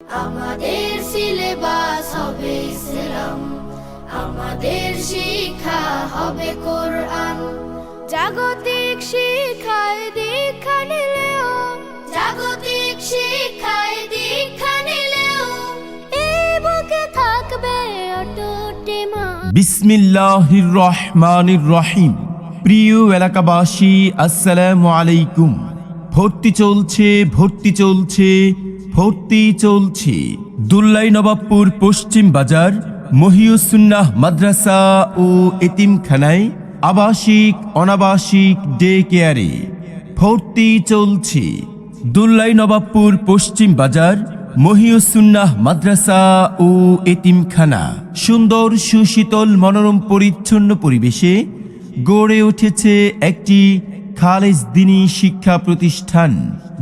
আমাদের সিলেবাস হবে ইসলাম আমাদের শিক্ষা হবে কোরআন। জাগতিক শিক্ষায় দীক্ষা নিলেও, জাগতিক শিক্ষায় দীক্ষা নিলেও এই বুকে থাকবে অটুট বিসমিল্লাহির রহমানির রহিম প্রিয় এলাকাবাসী, আসসালামু আলাইকুম। ভর্তি চলছে ভর্তি চলছে ভর্তি চলছে। দুল্লাই নবাবপুর পশ্চিম বাজার, মহিউসুন্নাহ মাদ্রাসা ও এতিমখানায় আবাসিক, অনাবাসিক ডে কেয়ারে ভর্তি চলছে। দুল্লাই নবাবপুর পশ্চিম বাজার, মহিউসুন্নাহ মাদ্রাসা ও এতিমখানা। সুন্দর, সুশীতল, মনোরম, পরিচ্ছন্ন পরিবেশে গড়ে উঠেছে একটি খালেজ দিনী শিক্ষা প্রতিষ্ঠান।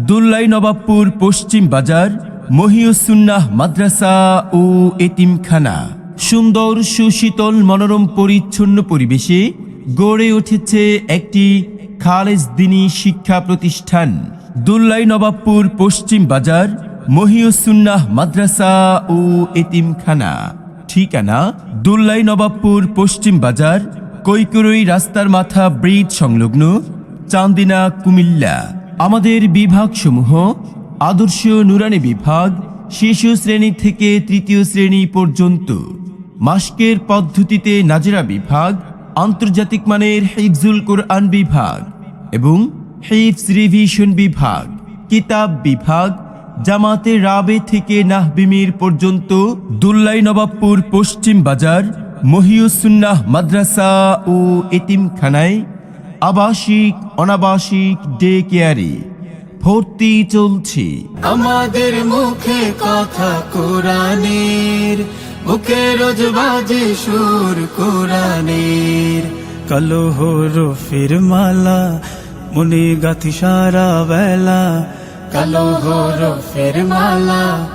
দুল্লাই নবাবপুর পশ্চিম বাজার, মহিউসুন্নাহ মাদ্রাসা ও এতিমখানা। সুন্দর, সুশীতল, মনোরম, পরিচ্ছন্ন পরিবেশে গড়ে উঠেছে একটি খালেজ দিনী শিক্ষা প্রতিষ্ঠান। দুল্লাই নবাবপুর পশ্চিম বাজার, মহিউসুন্নাহ মাদ্রাসা ও এতিমখানা। ঠিকানা, দুল্লাই নবাবপুর পশ্চিম বাজার, কৈকুরই রাস্তার মাথা ব্রিজ সংলগ্ন, চান্দিনা, কুমিল্লা। আমাদের বিভাগসমূহ আদর্শ নুরানি বিভাগ, শিশু শ্রেণি থেকে তৃতীয় শ্রেণি পর্যন্ত। মাস্কের পদ্ধতিতে নাজরা বিভাগ, আন্তর্জাতিক মানের হিফজুল কোরআন বিভাগ এবং হিফস রিভিশন বিভাগ, কিতাব বিভাগ, জামাতে রাবে থেকে নাহবিমির পর্যন্ত দুল্লাই নবাবপুর পশ্চিম বাজার মহিউসুন্নাহ মাদ্রাসা ও এতিমখানায় আবাসিক, অনাবাসিক, ডে কেয়ারে ভর্তি চলছে। আমাদের মুখে কথা কোরআনের বুকে রোজ বাজে সুর কোরআনের। কালো হরফের মালা, মনে গাথি সারা বেলা। কালো হরফের মালা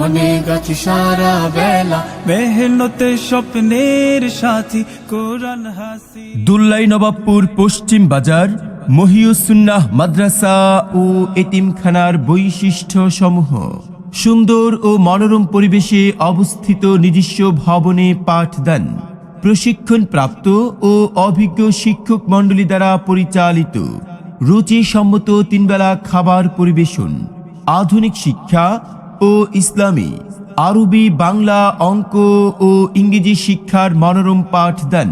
মনে গাথি সারা বেলা, মেহনতে স্বপ্নের সাথী, কোরআন হাসি। দুল্লাই নবাবপুর পশ্চিম বাজার, মহিউসুন্নাহ মাদ্রাসা ও এতিমখানার বৈশিষ্ট্য সমূহ সুন্দর ও মনোরম পরিবেশে অবস্থিত নিজস্ব ভবনে পাঠদান প্রশিক্ষণ প্রাপ্ত ও অভিজ্ঞ শিক্ষক মণ্ডলী দ্বারা পরিচালিত। রুচিসম্মত তিনবেলা খাবার পরিবেশন। আধুনিক শিক্ষা ও ইসলামী, আরবি, বাংলা, অঙ্ক ও ইংরেজি শিক্ষার মনোরম পাঠদান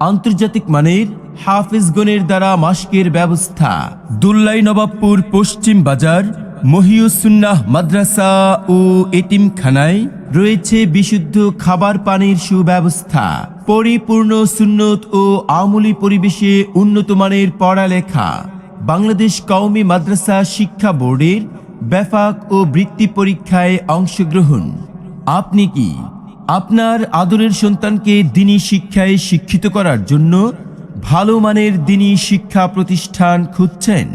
আন্তর্জাতিক মানের হাফিজগণের দ্বারা মাস্কের ব্যবস্থা। দুল্লাই নবাবপুর পশ্চিম বাজার, মহিউসুন্নাহ মাদ্রাসা ও এতিমখানায় রয়েছে বিশুদ্ধ খাবার পানির সুব্যবস্থা। পরিপূর্ণ সুন্নত ও আমূলি পরিবেশে উন্নত মানের পড়ালেখা। বাংলাদেশ কওমি মাদ্রাসা শিক্ষা বোর্ডের ব্যাপক ও বৃত্তি পরীক্ষায় অংশগ্রহণ। আপনি কি আপনার আদরের সন্তানকে দিনী শিক্ষায় শিক্ষিত করার জন্য ভালো মানের দিনী শিক্ষা প্রতিষ্ঠান খুঁজছেন?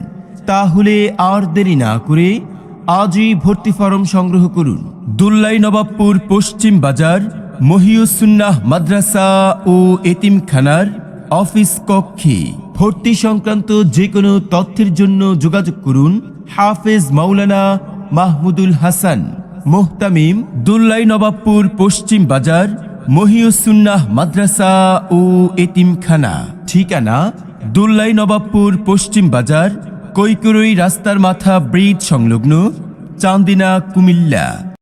তাহলে আর দেরি না করে আজই ভর্তি ফরম সংগ্রহ করুন। দুল্লাই নবাবপুর পশ্চিম বাজার, মহিউসুন্নাহ মাদ্রাসা ও এতিমখানার অফিস কক্ষে ভর্তি সংক্রান্ত যে কোনো তথ্যের জন্য যোগাযোগ করুন হাফেজ মৌলানা মাহমুদুল হাসান, মোহতামিম দুল্লাই নবাবপুর পশ্চিম বাজার, মহিউসুন্নাহ মাদ্রাসা ও এতিমখানা। ঠিকানা দুল্লাই নবাবপুর পশ্চিম বাজার, কৈকুরই রাস্তার মাথা ব্রিজ সংলগ্ন, চান্দিনা কুমিল্লা।